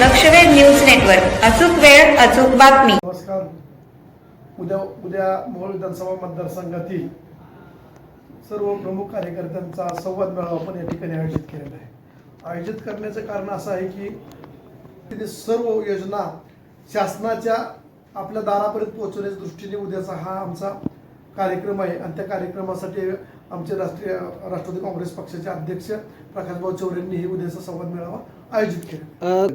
लक्षवेध news network. अचूक वेळ अचूक बातमी. नमस्कार. उद्या उद्या मोहोळ विधानसभा मतदारसंघातील सर्व प्रमुख कार्यकर्त्यांचा संवाद मेळावा आपण या ठिकाणी आयोजित केलेला आहे. आयोजित करण्याचं कारण असं आहे की तिथे सर्व योजना शासनाच्या आपल्या दारापर्यंत पोहोचवण्याच्या दृष्टीने उद्याचा हा आमचा कार्यक्रम आहे. आणि त्या कार्यक्रमासाठी आमचे राष्ट्रीय राष्ट्रवादी काँग्रेस पक्षाचे अध्यक्ष प्रकाशभाऊ चौरे यांनी ही उद्याचा संवाद मेळावा आयोजित केला.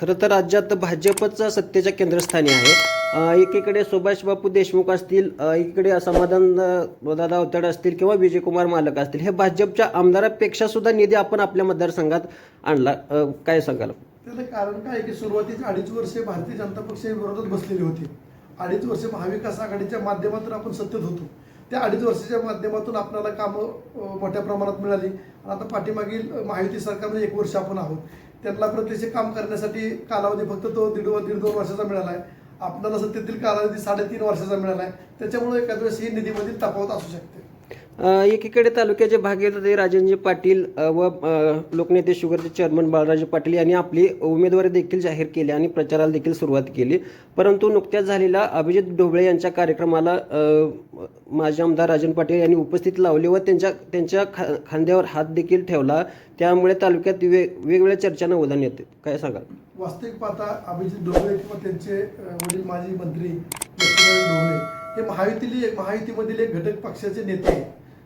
खरं तर राज्यात भाजपच सत्तेच्या केंद्रस्थानी आहे. एकीकडे एकीकडे सुभाषबापू देशमुख असतील एकीकडे समाधान दादा अवतड असतील किंवा विजयकुमार मालक असतील हे भाजपच्या आमदारापेक्षा सुद्धा निधी आपण आपल्या मतदारसंघात आणला. काय सांगाल? त्याचं कारण काय आहे की सुरुवातीची अडीच वर्षे भारतीय जनता पक्षाच्या विरोधात बसलेली होती. अडीच वर्षे महाविकास आघाडीच्या माध्यमातून आपण सत्तेत होतो. त्या अडीच वर्षाच्या माध्यमातून आपल्याला कामं मोठ्या प्रमाणात मिळाली. आणि आता पाठीमागील महायुती सरकारमध्ये एक वर्ष आपण आहोत. त्यांना प्रत्यक्ष काम करण्यासाठी कालावधी फक्त तो दीड दीड दोन वर्षाचा मिळाला आहे. आपल्याला सत्तेतील कालावधी साडेतीन वर्षाचा मिळाला आहे. त्याच्यामुळे एखाद्या वेळेस ही निधीमधील तफावत असू शकते. एकीकडे तालुक्याचे भागीरथी राजनजी पाटील व लोकनेते शुगरचे चेअरमन बाळराजे पाटील यांनी आपली उमेदवारी देखील जाहीर केली आणि प्रचाराला देखील सुरुवात केली. परंतु नुकत्याच झालेल्या अभिजित ढोबळे यांच्या कार्यक्रमाला माजी आमदार राजन पाटील यांनी उपस्थित लावले व त्यांच्या त्यांच्या खा खांद्यावर हात देखील ठेवला. त्यामुळे तालुक्यात वे वेगवेगळ्या चर्चांना उदाहरण येते. काय सांगाल? वास्तविक पाहता अभिजित ढोबळे किंवा त्यांचे वडील माजी मंत्री ढोबळे हे महायुतीतील महायुतीमधील एक घटक पक्षाचे नेते आहे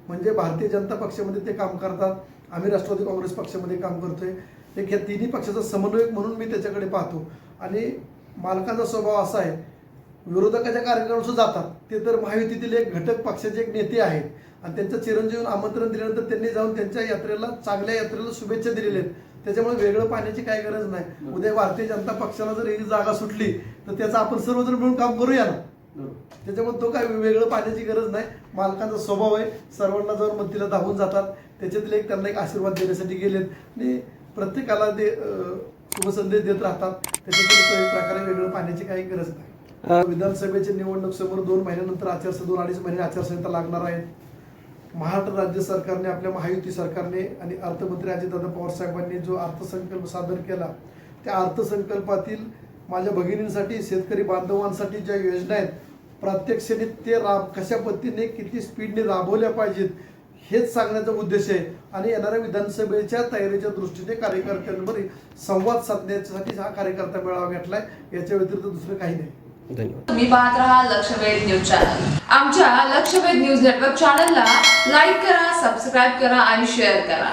म्हणजे भारतीय जनता पक्षामध्ये ते काम करतात. आम्ही राष्ट्रवादी काँग्रेस पक्षामध्ये काम करतोय. एक या तिन्ही पक्षाचा समन्वयक म्हणून मी त्याच्याकडे पाहतो. आणि मालकाचा स्वभाव असा आहे विरोधकाच्या कार्यक्रमासुद्धा जातात. ते तर महायुतीतील एक घटक पक्षाचे एक नेते आहेत. आणि त्यांचं चिरंजीवन आमंत्रण दिल्यानंतर त्यांनी जाऊन त्यांच्या यात्रेला चांगल्या यात्रेला शुभेच्छा दिलेल्या आहेत. त्याच्यामुळे वेगळं पाहण्याची काही गरज नाही. उद्या भारतीय जनता पक्षाला जर ही जागा सुटली तर त्याचं आपण सर्वजण मिळून काम करूया ना? त्याच्यामुळे तो काय वेगळं पाहण्याची गरज नाही. मालकांचा स्वभाव आहे. सर्वांना जाऊन मंत्रीला धावून जातात. त्याच्यातील एक त्यांना एक आशीर्वाद देण्यासाठी गेलेत. आणि प्रत्येकाला ते शुभसंदेश देत राहतात. त्याच्यातून प्रकारे वेगळं पाहण्याची काही गरज नाही. विधानसभेची निवडणूक समोर दोन महिन्यानंतर आचारसंहिता दोन अडीच महिने आचारसंहिता लागणार आहे महाराष्ट्र राज्य सरकारने आपल्या महायुती सरकारने आणि अर्थमंत्री अजितदादा पवार साहेबांनी जो अर्थसंकल्प सादर केला त्या अर्थसंकल्पातील माझ्या भगिनींसाठी शेतकरी बांधवांसाठी ज्या योजना आहेत प्रत्यक्षाने ते राब कशा पद्धतीने किती स्पीडने राबवल्या पाहिजेत हेच सांगण्याचा उद्देश आहे. आणि येणाऱ्या विधानसभेच्या तयारीच्या दृष्टीने कार्यकर्त्यांवर संवाद साधण्यासाठी हा कार्यकर्ता मेळावा घेतलाय. याच्या व्यतिरिक्त दुसरं काही नाही. धन्यवाद. तुम्ही पाहत राहा लक्षवेध न्यूज चॅनल. आमच्या लक्षवेध न्यूज नेटवर्क चॅनलला लाईक करा सबस्क्राईब करा आणि शेअर करा.